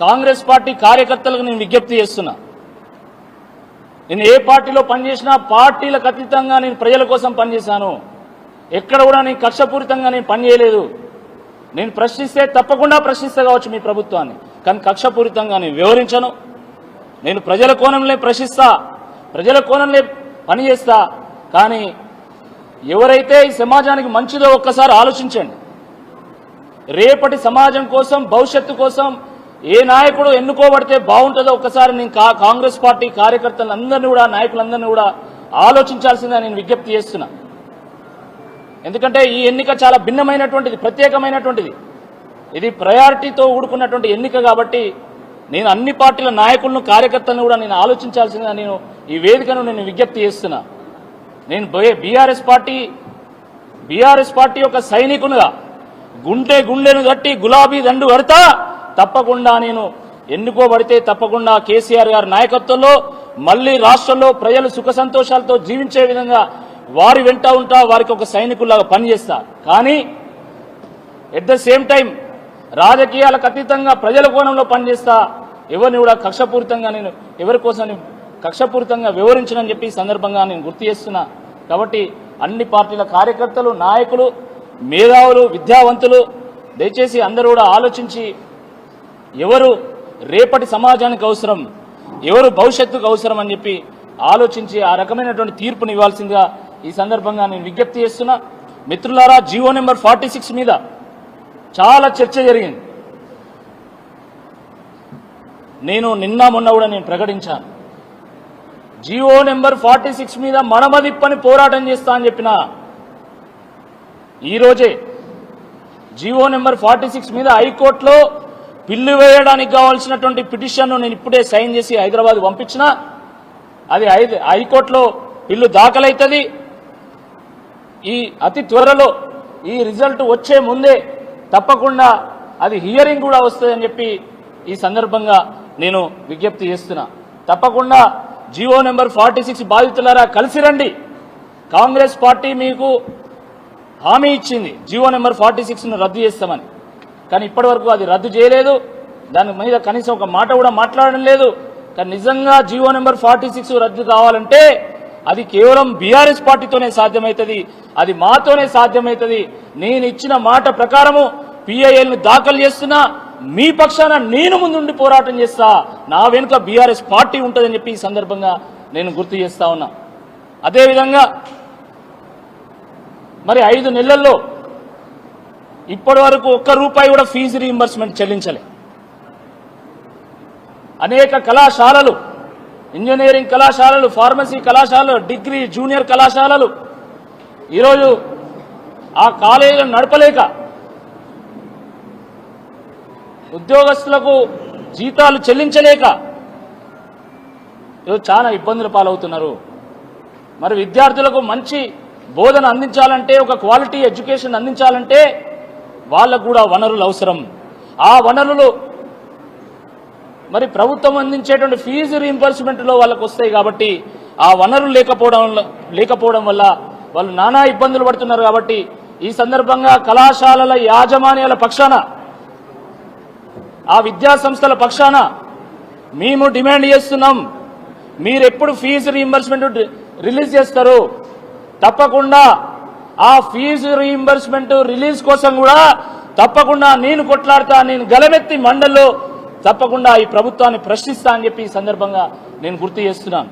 Congress party కార్యకర్తలకు నేను విజ్ఞప్తి చేస్తున్నా. నేను ఏ పార్టీలో పనిచేసినా పార్టీలకు అతీతంగా నేను ప్రజల కోసం పనిచేశాను. ఎక్కడ కూడా నేను కక్షపూరితంగా నేను పనిచేయలేదు. నేను ప్రశ్నిస్తే తప్పకుండా ప్రశ్నిస్తే కావచ్చు మీ ప్రభుత్వాన్ని. కానీ కక్షపూరితంగా నేను వివరించను. నేను ప్రజల కోణంలో ప్రశ్నిస్తా ప్రజల కోణంలో పనిచేస్తా. కానీ ఎవరైతే ఈ సమాజానికి మంచిదో ఒక్కసారి ఆలోచించండి. రేపటి సమాజం కోసం భవిష్యత్తు కోసం ఏ నాయకుడు ఎన్నుకోబడితే బాగుంటుందో ఒక్కసారి నేను కా- కాంగ్రెస్ పార్టీ కార్యకర్తలందరినీ కూడా నాయకులందరినీ కూడా ఆలోచించాల్సిందని నేను విజ్ఞప్తి చేస్తున్నా. ఎందుకంటే ఈ ఎన్నిక చాలా భిన్నమైనటువంటిది ప్రత్యేకమైనటువంటిది. ఇది ప్రయారిటీతో ఊడుకున్నటువంటి ఎన్నిక కాబట్టి నేను అన్ని పార్టీల నాయకులను కార్యకర్తలను కూడా నేను ఆలోచించాల్సిందిగా నేను ఈ వేదికను నేను విజ్ఞప్తి చేస్తున్నా. నేను బీఆర్ఎస్ పార్టీ బీఆర్ఎస్ పార్టీ యొక్క సైనికునిగా గుండె గుండెను కట్టి గులాబీ దండు కడతా తప్పకుండా నేను ఎన్నుకోబడితే తప్పకుండా కేసీఆర్ గారి నాయకత్వంలో మళ్ళీ రాష్ట్రంలో ప్రజలు సుఖ సంతోషాలతో జీవించే విధంగా వారి వెంట ఉంటా వారికి ఒక సైనికుల్లాగా పనిచేస్తా. కానీ ఎట్ ద సేమ్ టైం రాజకీయాలకు అతీతంగా ప్రజల కోణంలో పనిచేస్తా ఎవరిని కూడా కక్షపూరితంగా నేను ఎవరి కోసం కక్షపూరితంగా వివరించనని చెప్పి సందర్భంగా నేను గుర్తు చేస్తున్నా. కాబట్టి అన్ని పార్టీల కార్యకర్తలు నాయకులు మేధావులు విద్యావంతులు దయచేసి అందరూ కూడా ఆలోచించి ఎవరు రేపటి సమాజానికి అవసరం ఎవరు భవిష్యత్తుకు అవసరం అని చెప్పి ఆలోచించి ఆ రకమైనటువంటి తీర్పుని ఇవ్వాల్సిందిగా ఈ సందర్భంగా నేను విజ్ఞప్తి చేస్తున్నా. మిత్రులారా జీవో నెంబర్ ఫార్టీ సిక్స్ మీద చాలా చర్చ జరిగింది. నేను నిన్న మొన్న కూడా నేను ప్రకటించాను. జియో నెంబర్ ఫార్టీ సిక్స్ మీద మనమదిప్పని పోరాటం చేస్తా అని చెప్పిన ఈరోజే జియో నెంబర్ ఫార్టీ సిక్స్ మీద హైకోర్టులో బిల్లు వేయడానికి కావాల్సినటువంటి పిటిషన్ను నేను ఇప్పుడే సైన్ చేసి హైదరాబాద్ పంపించిన. అది హైకోర్టులో బిల్లు దాఖలైతుంది. ఈ అతి త్వరలో ఈ రిజల్ట్ వచ్చే ముందే తప్పకుండా అది హియరింగ్ కూడా వస్తుందని చెప్పి ఈ సందర్భంగా నేను విజ్ఞప్తి చేస్తున్నా. తప్పకుండా జియో నెంబర్ ఫార్టీ సిక్స్ బాధితులారా కలిసి రండి. కాంగ్రెస్ పార్టీ మీకు హామీ ఇచ్చింది. జియో నెంబర్ ఫార్టీ సిక్స్ను రద్దు చేస్తామని. కానీ ఇప్పటివరకు అది రద్దు చేయలేదు. దాని మీద కనీసం ఒక మాట కూడా మాట్లాడడం లేదు. కానీ నిజంగా జియో నెంబర్ ఫార్టీ సిక్స్ రద్దు కావాలంటే అది కేవలం బీఆర్ఎస్ పార్టీతోనే సాధ్యమవుతుంది అది మాతోనే సాధ్యమవుతుంది నేను ఇచ్చిన మాట ప్రకారము పిఐఎల్ను దాఖలు చేస్తున్నా. మీ పక్షాన నేను ముందుండి పోరాటం చేస్తా. నా వెనుక బీఆర్ఎస్ పార్టీ ఉంటుందని చెప్పి ఈ సందర్భంగా నేను గుర్తు చేస్తా ఉన్నా. అదేవిధంగా మరి ఐదు నెలల్లో ఇప్పటి వరకు ఒక్క రూపాయి కూడా ఫీజు రీయింబర్స్మెంట్ చెల్లించలే. అనేక కళాశాలలు ఇంజనీరింగ్ కళాశాలలు ఫార్మసీ కళాశాలలు డిగ్రీ జూనియర్ కళాశాలలు ఈరోజు ఆ కాలేజీలను నడపలేక ఉద్యోగస్తులకు జీతాలు చెల్లించలేక ఈరోజు చాలా ఇబ్బందుల పాలవుతున్నారు. మరి విద్యార్థులకు మంచి బోధన అందించాలంటే ఒక క్వాలిటీ ఎడ్యుకేషన్ అందించాలంటే వాళ్ళకు కూడా వనరులు అవసరం. ఆ వనరులు మరి ప్రభుత్వం అందించేటువంటి ఫీజు రీంబర్స్మెంట్లో వాళ్ళకు వస్తాయి కాబట్టి ఆ వనరులు లేకపోవడం లేకపోవడం వల్ల వాళ్ళు నానా ఇబ్బందులు పడుతున్నారు కాబట్టి ఈ సందర్భంగా కళాశాలల యాజమాన్యాల పక్షాన ఆ విద్యా సంస్థల పక్షాన మేము డిమాండ్ చేస్తున్నాం. మీరు ఎప్పుడు ఫీజు రీయింబర్స్మెంట్ రిలీజ్ చేస్తారు తప్పకుండా ఆ ఫీజు రీయింబర్స్మెంట్ రిలీజ్ కోసం కూడా తప్పకుండా నేను కొట్లాడతా నేను గలమెత్తి మండల్లో తప్పకుండా ఈ ప్రభుత్వాన్ని ప్రశ్నిస్తా అని చెప్పి ఈ సందర్భంగా నేను గుర్తు చేస్తున్నాను.